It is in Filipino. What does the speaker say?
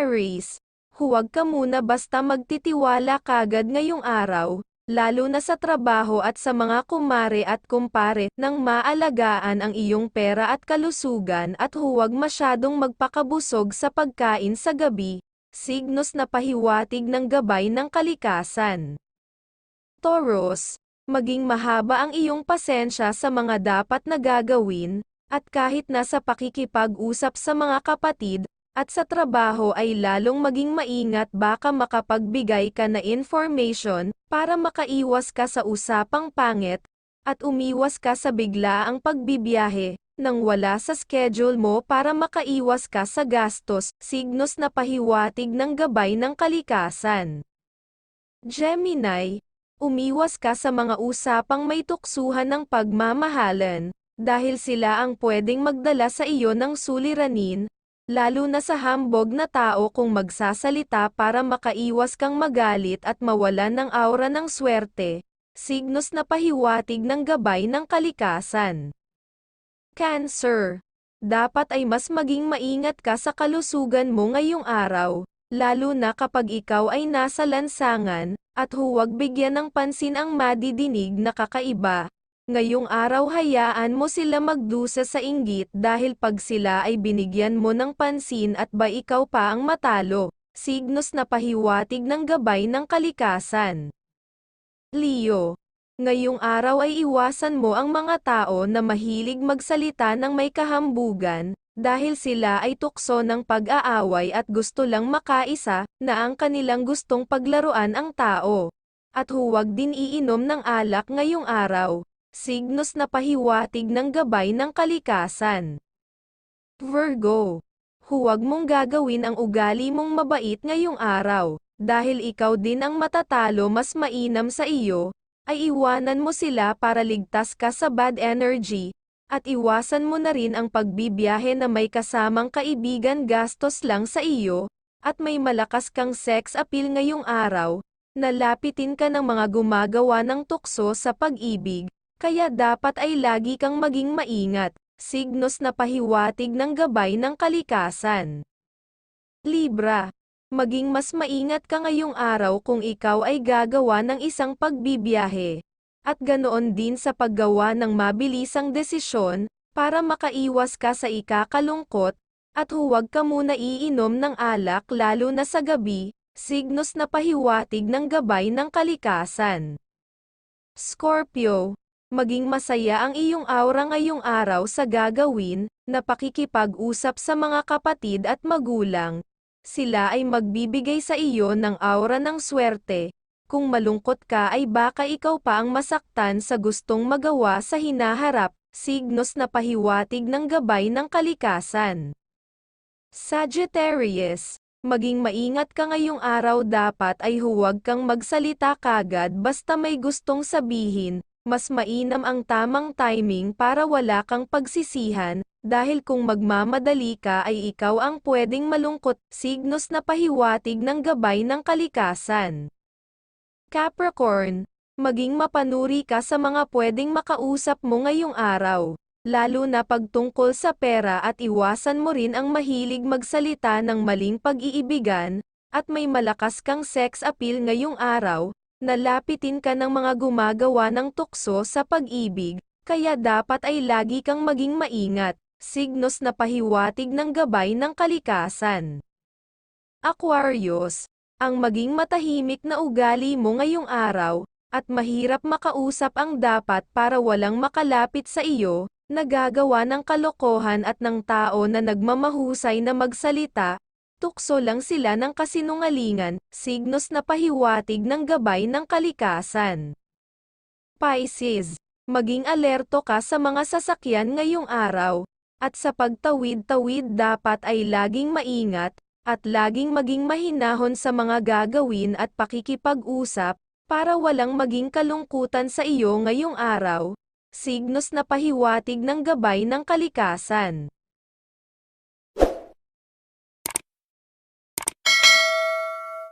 Aries, huwag ka muna basta magtitiwala kagad ngayong araw, lalo na sa trabaho at sa mga kumare at kumpare, nang maalagaan ang iyong pera at kalusugan at huwag masyadong magpakabusog sa pagkain sa gabi, signos na pahiwatig ng gabay ng kalikasan. Taurus, maging mahaba ang iyong pasensya sa mga dapat na gagawin, at kahit nasa pakikipag-usap sa mga kapatid, at sa trabaho ay lalong maging maingat baka makapagbigay ka na information, para makaiwas ka sa usapang pangit, at umiwas ka sa biglaang pagbibiyahe, nang wala sa schedule mo para makaiwas ka sa gastos, signos na pahiwatig ng gabay ng kalikasan. Gemini, umiwas ka sa mga usapang may tuksuhan ng pagmamahalan, dahil sila ang pwedeng magdala sa iyo ng suliranin, lalo na sa hambog na tao kung magsasalita para makaiwas kang magalit at mawalan ng aura ng swerte, signos na pahiwatig ng gabay ng kalikasan. Cancer. Dapat ay mas maging maingat ka sa kalusugan mo ngayong araw, lalo na kapag ikaw ay nasa lansangan, at huwag bigyan ng pansin ang madidinig na kakaiba, Ngayong araw hayaan mo sila magdusa sa inggit dahil pag sila ay binigyan mo ng pansin at ba ikaw pa ang matalo, signos na pahiwatig ng gabay ng kalikasan. Leo, ngayong araw ay iwasan mo ang mga tao na mahilig magsalita ng may kahambugan, dahil sila ay tukso ng pag-aaway at gusto lang makaisa, na ang kanilang gustong paglaruan ang tao. At huwag din iinom ng alak ngayong araw, signos na pahiwatig ng gabay ng kalikasan. Virgo, huwag mong gagawin ang ugali mong mabait ngayong araw, dahil ikaw din ang matatalo mas mainam sa iyo, ay iwanan mo sila para ligtas ka sa bad energy, at iwasan mo na rin ang pagbibiyahe na may kasamang kaibigan gastos lang sa iyo, at may malakas kang sex appeal ngayong araw, nalapitin ka ng mga gumagawa ng tukso sa pag-ibig, kaya dapat ay lagi kang maging maingat, signos na pahiwatig ng gabay ng kalikasan. Libra, maging mas maingat ka ngayong araw kung ikaw ay gagawa ng isang pagbibiyahe. At ganoon din sa paggawa ng mabilisang desisyon, para makaiwas ka sa ikakalungkot, at huwag ka muna iinom ng alak lalo na sa gabi, signos na pahiwatig ng gabay ng kalikasan. Scorpio, maging masaya ang iyong aura ngayong araw sa gagawin, na pakikipag-usap sa mga kapatid at magulang. Sila ay magbibigay sa iyo ng aura ng swerte. Kung malungkot ka ay baka ikaw pa ang masaktan sa gustong magawa sa hinaharap, signos na pahiwatig ng gabay ng kalikasan. Sagittarius, maging maingat ka ngayong araw dapat ay huwag kang magsalita kagad basta may gustong sabihin, mas mainam ang tamang timing para wala kang pagsisihan, dahil kung magmamadali ka ay ikaw ang pwedeng malungkot, signos na pahiwatig ng gabay ng kalikasan. Capricorn, maging mapanuri ka sa mga pwedeng makausap mo ngayong araw, lalo na pagtungkol sa pera at iwasan mo rin ang mahilig magsalita ng maling pag-iibigan, at may malakas kang sex appeal ngayong araw, Nalapitin ka ng mga gumagawa ng tukso sa pag-ibig, kaya dapat ay lagi kang maging maingat, signos na pahiwatig ng gabay ng kalikasan. Aquarius, ang maging matahimik na ugali mo ngayong araw, at mahirap makausap ang dapat para walang makalapit sa iyo, nagagawa ng kalokohan at ng tao na nagmamahusay na magsalita, tukso lang sila ng kasinungalingan, signos na pahiwatig ng gabay ng kalikasan. Pisces, maging alerto ka sa mga sasakyan ngayong araw, at sa pagtawid-tawid dapat ay laging maingat, at laging maging mahinahon sa mga gagawin at pakikipag-usap, para walang maging kalungkutan sa iyo ngayong araw, signos na pahiwatig ng gabay ng kalikasan.